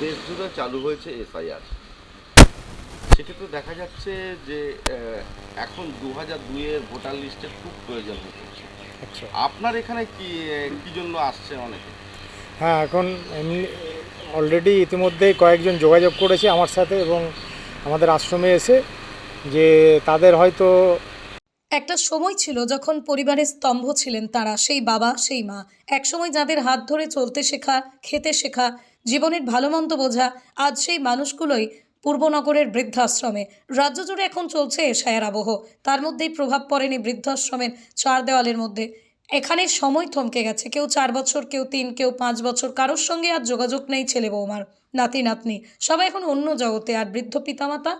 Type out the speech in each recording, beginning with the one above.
দেশ জুড়ে চালু হয়েছে এসআইআর সেক্ষেত্রে দেখা যাচ্ছে যে এখন দু হাজার দুইয়ের ভোটার লিস্টের খুব প্রয়োজন হচ্ছে। আচ্ছা। আপনার এখানে কি কি জন্য আসছে অনেকে? হ্যাঁ এখন এমনি অলরেডি ইতিমধ্যেই কয়েকজন যোগাযোগ করেছে আমার সাথে এবং আমাদের আশ্রমে এসে যে তাদের হয়তো একটা সময় ছিল যখন পরিবারের স্তম্ভ ছিলেন তারা সেই বাবা সেই মা। একসময় যাদের হাত ধরে চলতে শেখা খেতে শেখা জীবনের ভালো মন্দ বোঝা, আজ সেই মানুষগুলোই পূর্বনগরের বৃদ্ধাশ্রমে। রাজ্য জুড়ে এখন চলছে এশায়ার আবহ। তার মধ্যেই প্রভাব পড়েনি বৃদ্ধাশ্রমের চার দেওয়ালের মধ্যে। এখানে সময় থমকে গেছে। কেউ চার বছর, কেউ তিন, কেউ পাঁচ বছর। কারোর সঙ্গে আর যোগাযোগ নেই ছেলে বৌমার, নাতি, নাতনি। সবাই এখন অন্য জগতে। আর বৃদ্ধ পিতামাতা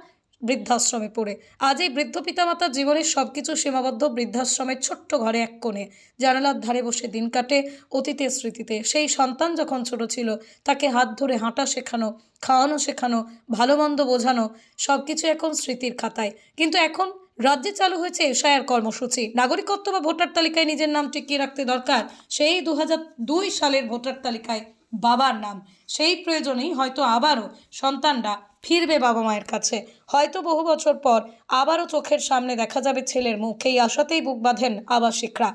বৃদ্ধাশ্রমে পড়ে। আজ এই বৃদ্ধ পিতামাতার জীবনের সব কিছু সীমাবদ্ধ বৃদ্ধাশ্রমের ছোট্ট ঘরে এক কোণে। জানালার ধারে বসে দিন কাটে অতীতের স্মৃতিতে। সেই সন্তান যখন ছোট ছিল, তাকে হাত ধরে হাঁটা শেখানো, খাওয়ানো শেখানো ভালো মন্দ বোঝানো সব কিছু এখন স্মৃতির খাতায়। কিন্তু এখন রাজ্যে চালু হয়েছে এশায়ার কর্মসূচি। নাগরিকত্ব বা ভোটার তালিকায় নিজের নাম টিকিয়ে রাখতে দরকার, সেই দু সালের ভোটার তালিকায় বাবার নাম। সেই প্রয়োজনেই হয়তো আবারও সন্তানরা ফিরবে বাবা মায়ের কাছে। হয়তো বহু বছর পর আবারও চোখের সামনে দেখা যাবে ছেলের মুখ। এই আশাতেই বুক বাঁধেন আবাসিকরা।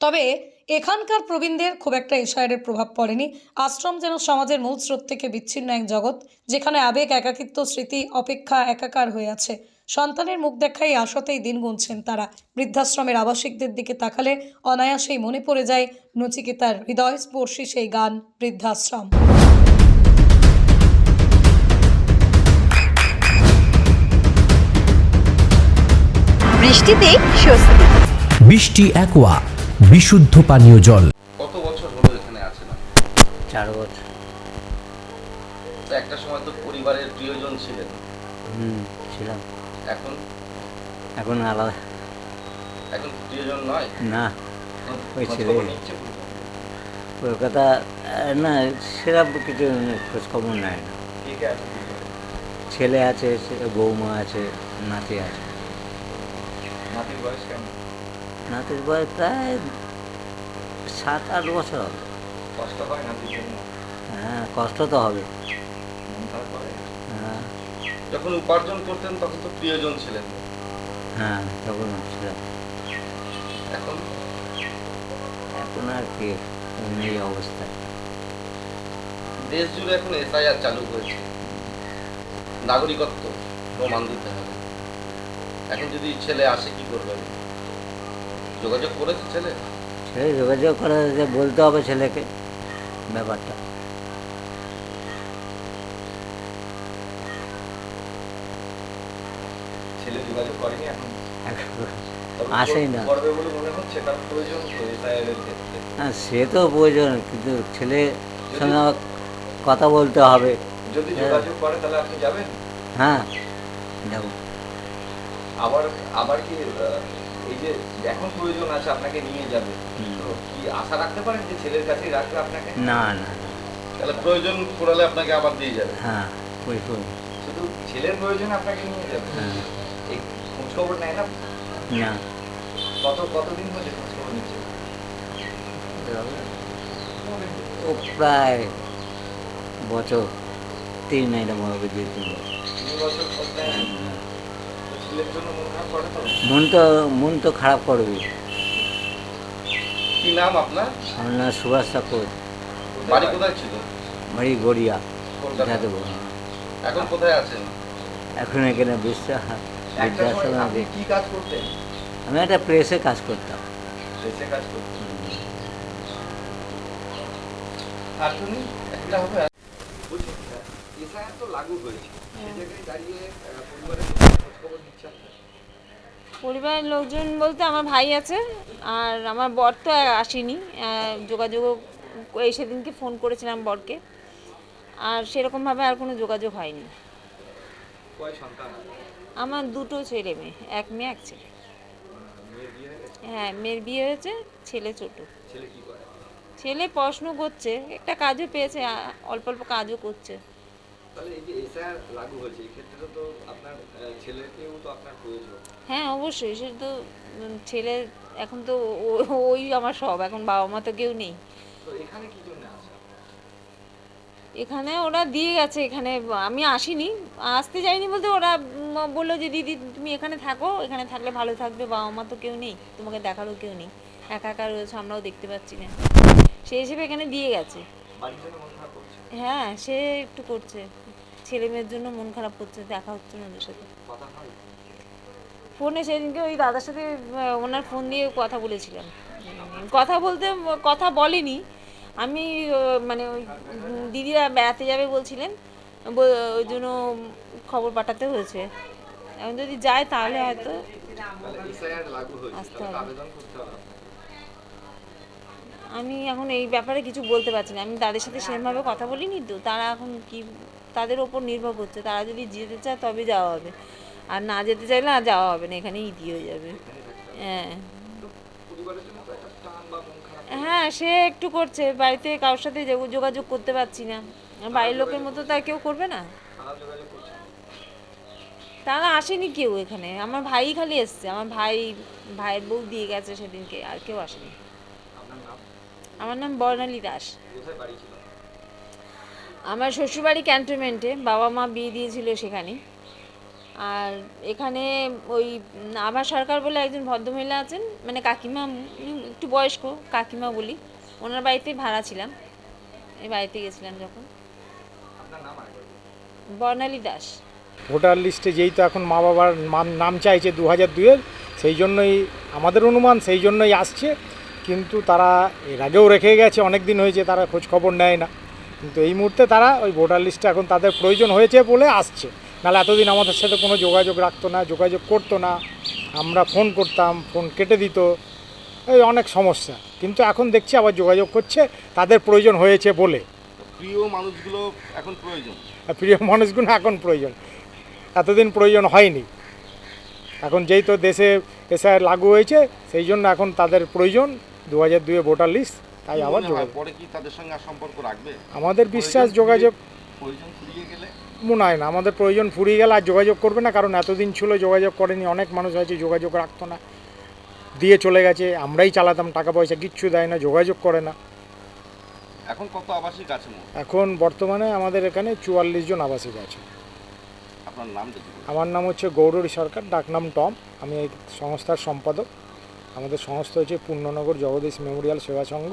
তবে এখানকার প্রবীণদের খুব একটা এশায়ারের প্রভাব পড়েনি। আশ্রম যেন সমাজের মূল স্রোত থেকে বিচ্ছিন্ন এক জগৎ, যেখানে আবেগ, একাকিত্ব, স্মৃতি, অপেক্ষা একাকার হয়ে আছে। সন্তানের মুখ দেখাই আশাতেই দিন গুনছেন তারা। বৃদ্ধাশ্রমের আবাসিকদের দিকে তাকালে অনায়াসেই মনে পড়ে যায় নচিকেতার হৃদয়স্পর্শী সেই গান বৃদ্ধাশ্রম। বৃষ্টিতে স্বস্তি। বৃষ্টি অ্যাকোয়া বিশুদ্ধ পানীয় জল। কত বছর হলো এখানে আছেন চার বছর। তো একটা সময় তো পরিবারের প্রিয়জন ছিলেন। হুম ছিলাম। এখন? এখন আলাদা। এখন প্রিয়জন নয়? না ওই ছেলে। পরিবার? কলকাতা না সেরকম কিছু খোঁজখবর নেয় না। ছেলে আছে বৌমা আছে নাতি আছে। নাতির বয়স কেমন নাতির বয়স প্রায় সাত আট বছর। হবে কষ্ট হয় নাতির জন্য হ্যাঁ কষ্ট তো হবে? হ্যাঁ। যখন উপার্জন করতেন তখন তো প্রিয়জন ছিলেন। হ্যাঁ তখন ছিলাম। এখন? এখন আর কি এই অবস্থায় দেশ জুড়ে এখন এসআইআর চালু হয়েছে। নাগরিকত্ব প্রমাণ দিতে হবে। এখন যদি ছেলে আসে কি করবেন যোগাযোগ করেছে ছেলে? ছেলে যোগাযোগ করে যে বলতে হবে ছেলেকে ব্যাপারটা। ছেলে যোগাযোগ করেনি এখন? এখন আসেই না। করবে হ্যাঁ সে তো প্রয়োজন কিন্তু ছেলে সঙ্গে কথা বলতে হবে। যদি হ্যাঁ। যোগাযোগ করে তাহলে আপনি যাবেন? হ্যাঁ যাব। আবার আবার কি এই যে এখন প্রয়োজন আছে আপনাকে নিয়ে যাবে তো কি আশা রাখতে পারেন যে ছেলের কাছেই রাখবে আপনাকে? না না তাহলে প্রয়োজন পড়ালে আপনাকে আবার দিয়ে যাবে। হ্যাঁ ওই শুধু ছেলের প্রয়োজনে আপনাকে নিয়ে যাবে? হ্যাঁ। এই খোঁজ খবর নেয় না? না। কত কতদিন হচ্ছে খোঁজ খবর নিচ্ছে? ও প্রায় বছর তিন এরকম হবে দুই তিন বছর। মন তো মন তো খারাপ করবে। কি নাম আপনার? আমার নাম সুভাষ ঠাকুর। বাড়ি কোথায় ছিল? বাড়ি গড়িয়া যাদব এখন কোথায় আছেন? এখন এখানে বিশ্বাস বৃদ্ধাশ্রমে আপনি কি কাজ করতেন? আমি একটা প্রেসে কাজ করতাম। দেশে কাজ করতেন। আর শুনি একটা হবে। এসআইআর তো লাগু হয়েছে। সেই জায়গায় দাঁড়িয়ে পরিবারের পরিবারের লোকজন বলতে আমার ভাই আছে আর আমার বর তো আসেনি। আহ, যোগাযোগও এই সেদিনকে ফোন করেছিলাম বরকে আর সেরকমভাবে আর কোনো যোগাযোগ হয়নি। আমার দুটো ছেলে মেয়ে এক মেয়ে এক ছেলে। হয়ে মেয়ের বিয়ে হয়েছে ছেলে ছোট। ছেলে পড়াশুনো করছে একটা কাজও পেয়েছে অল্প অল্প কাজও করছে। হ্যাঁ অবশ্যই সে তো ছেলে এখন তো ওই আমার সব এখন বাবা মা তো কেউ নেই। এখানে ওরা দিয়ে গেছে এখানে আমি আসিনি আসতে যাইনি বলতে ওরা বলল যে দিদি তুমি এখানে থাকো এখানে থাকলে ভালো থাকবে বাবা মা তো কেউ নেই তোমাকে দেখারও কেউ নেই একা একা রয়েছে আমরাও দেখতে পাচ্ছি না। সেই হিসেবে এখানে দিয়ে গেছে। হ্যাঁ সে একটু করছে। ছেলে মেয়ের জন্য মন খারাপ করছে দেখা হচ্ছে না ওদের সাথে। ফোনে সেদিনকে ওই দাদার সাথে ওনার ফোন দিয়ে কথা বলেছিলাম। কথা বলতে কথা বলেনি। আমি মানে ওই দিদিরা বেড়াতে যাবে বলছিলেন ওই জন্য খবর পাঠাতে হয়েছে। এখন যদি যায় তাহলে হয়তো আসতে হবে। আমি এখন এই ব্যাপারে কিছু বলতে পারছি না। আমি তাদের সাথে সেরকমভাবে কথা বলিনি তো তারা এখন কি তাদের ওপর নির্ভর করছে। তারা যদি যেতে চায় তবে যাওয়া হবে। আর না যেতে চাইলে আর যাওয়া হবে না এখানেই ইতি হয়ে যাবে। হ্যাঁ। হ্যাঁ সে একটু করছে। বাড়িতে কারোর সাথে যোগ- যোগাযোগ করতে পারছি না। বাড়ির লোকের মতো তো কেউ করবে না। তারা আসেনি কেউ এখানে। আমার ভাই খালি এসছে। আমার ভাই ভাইয়ের বউ দিয়ে গেছে সেদিনকে। আর কেউ আসেনি। আমার নাম বর্ণালী দাস। আমার শ্বশুরবাড়ি ক্যান্টনমেন্টে বাবা মা বিয়ে দিয়েছিল সেখানে। আর এখানে ওই আভা সরকার বলে একজন ভদ্রমহিলা আছেন মানে কাকিমা একটু বয়স্ক কাকিমা বলি। ওনার বাড়িতে ভাড়া ছিলাম। এই বাড়িতে গেছিলাম যখন। বর্ণালী দাস। ভোটার লিস্টে যেই তো এখন মা বাবার নাম- নাম চাইছে দু হাজার দুয়ের সেই জন্যই আমাদের অনুমান, সেই জন্যই আসছে। কিন্তু তারা এর আগেও রেখে গেছে, অনেক দিন হয়েছে, তারা খোঁজ খবর নেয় না। কিন্তু এই মুহূর্তে তারা ওই ভোটার লিস্টে এখন তাদের প্রয়োজন হয়েছে বলে আসছে। নাহলে এতদিন আমাদের সাথে কোনো যোগাযোগ রাখতো না যোগাযোগ করতো না। আমরা ফোন করতাম ফোন কেটে দিত। এই অনেক সমস্যা। কিন্তু এখন দেখছি আবার যোগাযোগ করছে তাদের প্রয়োজন হয়েছে বলে। প্রিয় মানুষগুলো এখন প্রয়োজন। প্রিয় মানুষগুলো এখন প্রয়োজন। এতদিন প্রয়োজন হয়নি। এখন যেই তো দেশে এসআই লাগু হয়েছে সেই জন্য এখন তাদের প্রয়োজন। দু হাজার দুয়ে ভোটার লিস্ট। তাই আবার পরে কি তাদের সঙ্গে সম্পর্ক রাখবে? আমাদের বিশ্বাস যোগাযোগ প্রয়োজন ফুরিয়ে গেলে? মনে হয় না আমাদের প্রয়োজন ফুরিয়ে গেলে আর যোগাযোগ করবে না কারণ এতদিন ছিল যোগাযোগ করেনি অনেক মানুষ হয়েছে যোগাযোগ রাখতো না। দিয়ে চলে গেছে আমরাই চালাতাম টাকা পয়সা কিচ্ছু দেয় না যোগাযোগ করে না। এখন কত আবাসিক আছে এখন বর্তমানে আমাদের এখানে চুয়াল্লিশ জন আবাসিক আছে। আপনার নাম আমার নাম হচ্ছে গৌরী সরকার ডাকনাম টম আমি এই সংস্থার সম্পাদক। আমাদের সংস্থা হচ্ছে Purnanagar Jagadish memorial Seva Sangha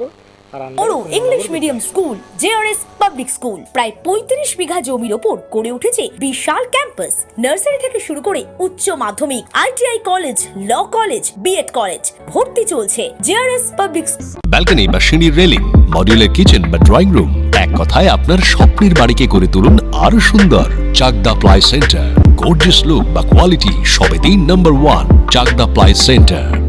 English medium school JRS public school প্রায় পঁয়ত্রিশ বিঘা জমির ওপর গড়ে উঠেছে বিশাল ক্যাম্পাস নার্সারি থেকে শুরু করে উচ্চ মাধ্যমিক ITI college law college BEd college ভর্তি চলছে জেআরএস পাবলিক ব্যালকনি বা সিঁড়ির রেলিং মডিউলার কিচেন বা ড্রয়িং রুম এক কথায় আপনার স্বপ্নের বাড়িকে করে তুলুন আরও সুন্দর। Chakdah ply centre gorgeous look বা কোয়ালিটি সবে তিন নম্বর one Chakdah ply centre